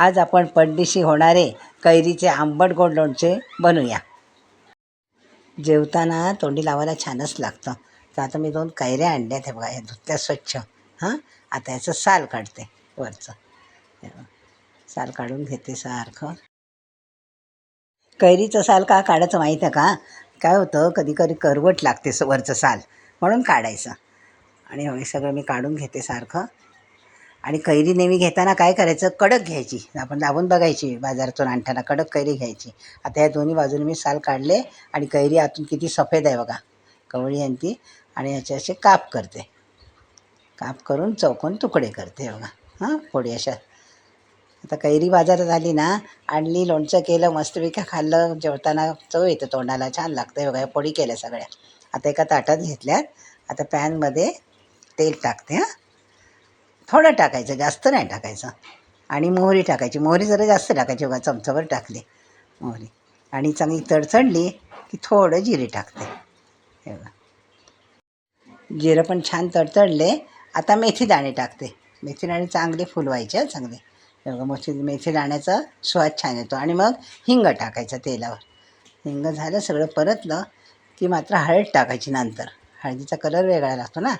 आज आपण पडदिशी होणारे कैरीचे आंबट गोड लोणचे बनवूया जेवताना तोंडी लावायला छानच लागतं. तर आता मी दोन कैऱ्या आणल्या हे बघा या धुतल्या स्वच्छ. हां? आता याचं साल काढते वरचं. साल काढून घेते सारखं. कैरीचं साल का काढायचं माहीत आहे का? काय होतं कधी कधी करवट लागते स- वरचं साल. म्हणून काढायचं. आणि हे सगळं मी काढून घेते सारखं. आणि कैरी नेहमी घेताना काय करायचं? कडक घ्यायची. आपण दाबून बघायची बाजारातून आणताना कडक कैरी घ्यायची. आता या दोन्ही बाजूने मी साल काढले आणि कैरी आतून किती सफेद आहे बघा. कवळी आणि ती आणि याचे असे काप करते. काप करून चौकोन तुकडे करते बघा. हां पोळी अशा. आता कैरी बाजारात आली ना आणली लोणचं केलं मस्तपैकी खाल्लं जेवताना चव येतं तोंडाला छान लागतं आहे बघा या पोळी केल्या सगळ्या. आता एका ताटात घेतल्यात. आता पॅनमध्ये तेल टाकते हां. थोडं टाकायचं जास्त नाही टाकायचं. आणि मोहरी टाकायची. मोहरी जरा जास्त टाकायची बघा चमचाभर टाकली मोहरी. आणि चांगली तडचडली की थोडं जिरे टाकते. हे बघा. जिरं पण छान तडतडले. आता मेथी दाणे टाकते. मेथी दाणे चांगले फुलवायचे चांगले. हे बघा मेथी मेथी दाण्याचा स्वाद छान येतो. आणि मग हिंग टाकायचं तेलावर. हिंग झालं सगळं परतलं की मात्र हळद टाकायची नंतर. हळदीचा कलर वेगळा लागतो ना?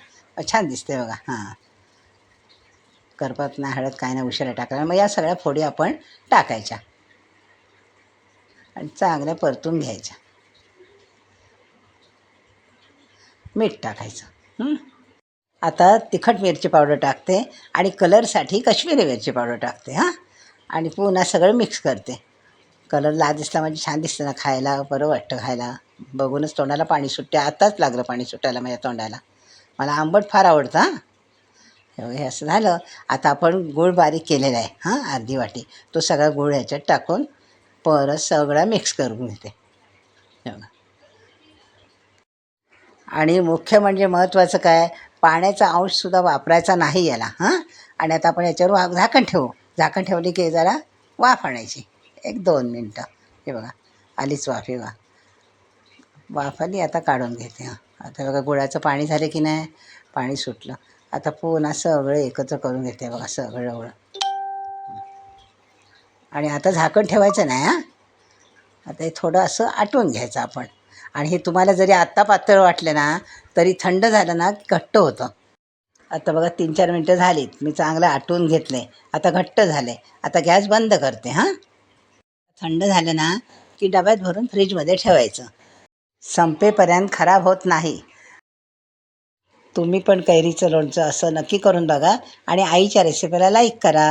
छान दिसते बघा. हां. करपत नाही हळद काय नाही उशिरा टाकायला. मग या सगळ्या फोडी आपण टाकायच्या. आणि चांगल्या परतून घ्यायच्या. मीठ टाकायचं. आता तिखट मिरची पावडर टाकते आणि कलरसाठी कश्मीरी मिरची पावडर टाकते हां. आणि पुन्हा सगळं मिक्स करते. कलर लाल दिसला म्हणजे छान दिसतं ना खायला बरं वाटतं खायला. बघूनच तोंडाला पाणी सुटते. आताच लागलं पाणी सुटायला माझ्या तोंडाला. मला आंबट फार आवडतं हां. हे असं झालं. आता आपण गूळ बारीक केलेला आहे हां अर्धी वाटी. तो सगळा गूळ ह्याच्यात टाकून परत सगळा मिक्स करून घेते. बघा. आणि मुख्य म्हणजे महत्त्वाचं काय? पाण्याचा अंशसुद्धा वापरायचा नाही याला हां? आणि आता आपण याच्यावर वा झाकण ठेवू. झाकण ठेवली की जरा वाफ आणायची. एक दोन मिनटं. हे बघा. आलीच वाफ हे बघा. वाफ आली आता काढून घेते हां. आता बघा गुळाचं पाणी झालं की नाही? पाणी सुटलं. आता पुन्हा सगळं एकत्र करून घेते बघा सगळं एवढं आणि आता झाकण ठेवायचं नाही हां? आता हे थोडं असं आटवून घ्यायचं आपण. आणि हे तुम्हाला जरी आत्ता पातळ वाटलं ना तरी थंड झालं ना की घट्ट होतं. आता बघा तीन चार मिनटं झालीत. मी चांगलं आटवून घेतले आता घट्ट झाले आता गॅस बंद करते हां? थंड झालं ना की डब्यात भरून फ्रीजमध्ये ठेवायचं. संपेपर्यंत खराब होत नाही. तुम्ही पण कैरीचं लोणचं असं नक्की करून बघा आणि आईच्या रेसिपीला लाईक करा.